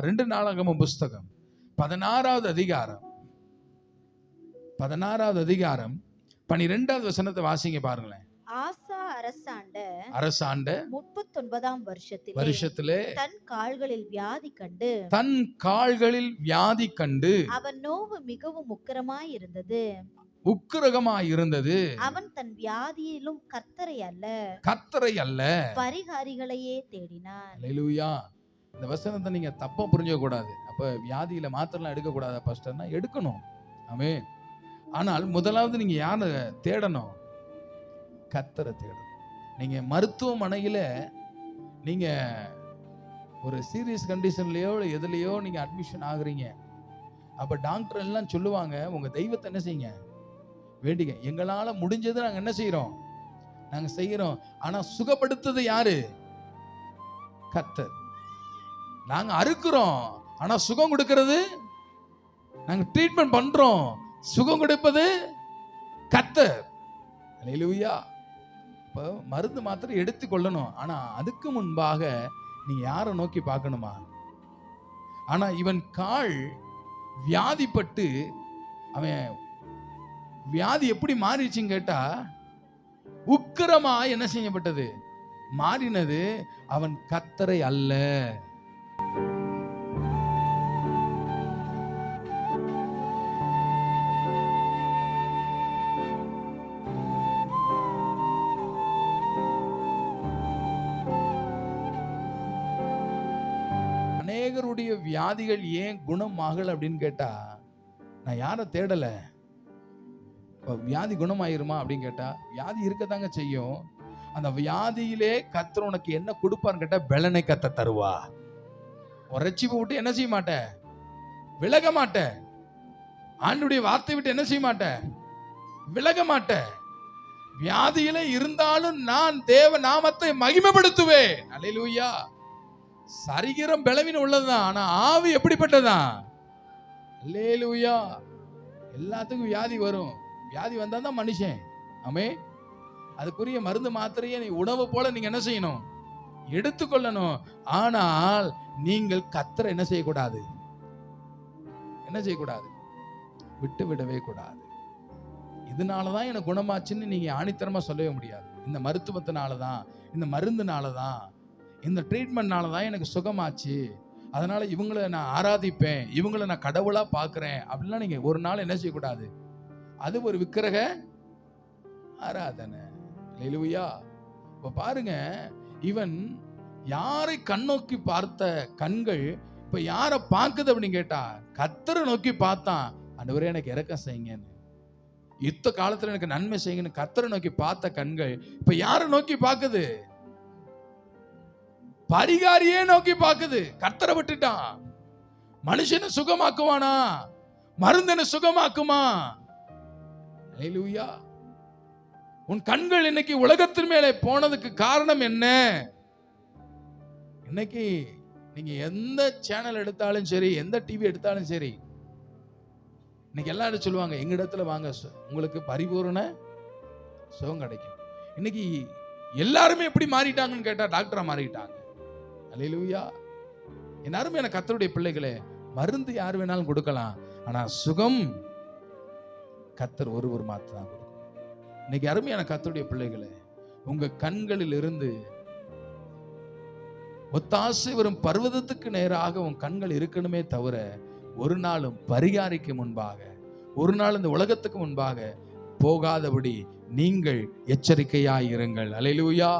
ரெண்டு நாளாகம புஸ்தகம். பதினாறாவது அதிகாரம். பதினாறாவது அதிகாரம். பனிரெண்டாவது வசனத்தை வாசிங்க பாருங்களேன். ஆசா அரசாண்ட அரசாண்ட முப்பத்தொன்பதாம் வருஷத்தில் வருஷத்திலே தன் கால்களில் வியாதி கண்டு தன் கால்களில் வியாதி கண்டு அவன் நோவு மிகவும் உக்கிரமாய் இருந்தது உக்கிரகமாய் இருந்தது அவன் தன் வியாதியிலும் கர்த்தரை அல்ல. கத்தரை அல்ல. பரிகாரிகளையே தேடினான். இந்த வசனத்தை நீங்கள் தப்பாக புரிஞ்சக்கூடாது அப்போ வியாதியில் வியாதியில மாத்திரலாம் எடுக்க எடுக்கணும். ஆமே ஆனால் முதலாவது நீங்கள் யாரை தேடணும்? கத்தரை தேடணும். நீங்கள் மருத்துவமனையில் நீங்கள் ஒரு சீரியஸ் கண்டிஷன்லையோ இல்லை நீங்கள் அட்மிஷன் ஆகுறீங்க. அப்போ டாக்டர் எல்லாம் சொல்லுவாங்க உங்கள் தெய்வத்தை என்ன செய்யுங்க? வேண்டிங்க எங்களால் முடிஞ்சது நாங்கள் என்ன செய்கிறோம் நாங்கள் செய்கிறோம் ஆனால் சுகப்படுத்துறது யாரு? கத்தர் நாங்க அறுக்கிறோம். ஆனா சுகம் கொடுக்கிறது? நாங்க ட்ரீட்மெண்ட் பண்றோம். சுகம் கொடுப்பது கத்தர். அல்லேலூயா இப்போ மருந்து மாத்திரை எடுத்து கொள்ளணும். ஆனா அதுக்கு முன்பாக நீ யாரை நோக்கி பார்க்கணுமா? ஆனா இவன் கால் வியாதிப்பட்டு அவன் வியாதி எப்படி மாறிடுச்சுன்னு கேட்டா உக்கிரமா என்ன செய்யப்பட்டது? மாறினது அவன் கத்தரை அல்ல. அநேகருடைய வியாதிகள் ஏன் குணமாகல அப்படின்னு கேட்டா நான் யாரை தேடல? இப்போ வியாதி குணமாயிருமா அப்படின்னு கேட்டா வியாதி இருக்கத்தாங்க செய்யும். அந்த வியாதியிலே கத்தர் உனக்கு என்ன கொடுப்பான்னு கேட்டா பெலனை கத்த தருவா. உரைச்சிப்பு விட்டு என்ன செய்ய மாட்ட? விலக மாட்ட. ஆண்டுடைய வார்த்தை விட்டு என்ன செய்ய மாட்ட? விலக மாட்ட. வியாதியில இருந்தாலும் நான் தேவ நாமத்தை மகிமைப்படுத்துவேன். அலையிலூயா. சரீரம் பலவீனம் உள்ளதுதான். ஆனா ஆவி எப்படிப்பட்டதான் அல்லேலூயா எல்லாத்துக்கும் வியாதி வரும். வியாதி வந்தா தான் மனுஷன். ஆமே அதுக்குரிய மருந்து மாத்திரையே நீ உணவு போல நீங்க என்ன செய்யணும்? எடுத்துக்கொள்ளணும். ஆனால் நீங்கள் கத்தரை என்ன செய்யக்கூடாது? என்ன செய்யக்கூடாது? விட்டு விடவே கூடாது. இதனாலதான் எனக்கு குணமாச்சுன்னு நீங்க ஆணித்தரமா சொல்லவே முடியாது. இந்த மருத்துவத்தினால தான் இந்த மருந்துனால தான் இந்த ட்ரீட்மெண்ட்னால தான் எனக்கு சுகமாச்சு. அதனால இவங்களை நான் ஆராதிப்பேன் இவங்களை நான் கடவுளா பார்க்குறேன் அப்படிலாம் நீங்க ஒரு நாள் என்ன செய்யக்கூடாது? அது ஒரு விக்கிரக ஆராதனை. லெலுவியா இப்போ பாருங்க இவன் யாரை கண்ணோக்கி பார்த்த கண்கள் இப்ப யாரை பார்க்குது அப்படின்னு கேட்டா கத்தரை நோக்கி பார்த்தான். ஆண்டவரே எனக்கு இறக்கம் செய்யுங்கன்னு. யுத்த காலத்துல எனக்கு நன்மை செய்யுங்கன்னு கத்தரை நோக்கி பார்த்த கண்கள் இப்ப யாரை நோக்கி பார்க்குது? பரிகாரியே நோக்கி பார்க்குது. கத்தரை விட்டுட்டான். மனுஷனை சுகமாக்குவானா? மருந்தனை சுகமாக்குமா? லூயா உன் கண்கள் இன்னைக்கு உலகத்தின் மேலே போனதுக்கு காரணம் என்ன? இன்னைக்கு நீங்க எந்த சேனல் எடுத்தாலும் சரி எந்த டிவி எடுத்தாலும் சரி இன்னைக்கு எல்லாரும் சொல்லுவாங்க? எங்க இடத்துல வாங்க உங்களுக்கு பரிபூரண சுகம் கிடைக்கும். இன்னைக்கு எல்லாருமே எப்படி மாறிட்டாங்கன்னு கேட்டா டாக்டரா மாறிட்டாங்க. அல்லேலூயா என் அருமையான கத்தருடைய பிள்ளைகளே மருந்து யார் வேணாலும் கொடுக்கலாம். ஆனா சுகம் கத்தர் ஒருவர் மாத்திரம் தான் இன்னைக்கு அருமையான கத்தருடைய பிள்ளைகளை உங்க கண்களில் இருந்து ஒத்தாசை வரும் பர்வதத்துக்கு நேராக உன் கண்கள் இருக்கணுமே தவிர ஒரு நாளும் பரிகாரிக்கு முன்பாக ஒரு நாள் இந்த உலகத்துக்கு முன்பாக போகாதபடி நீங்கள் எச்சரிக்கையாயிருங்கள். அலையிலூயா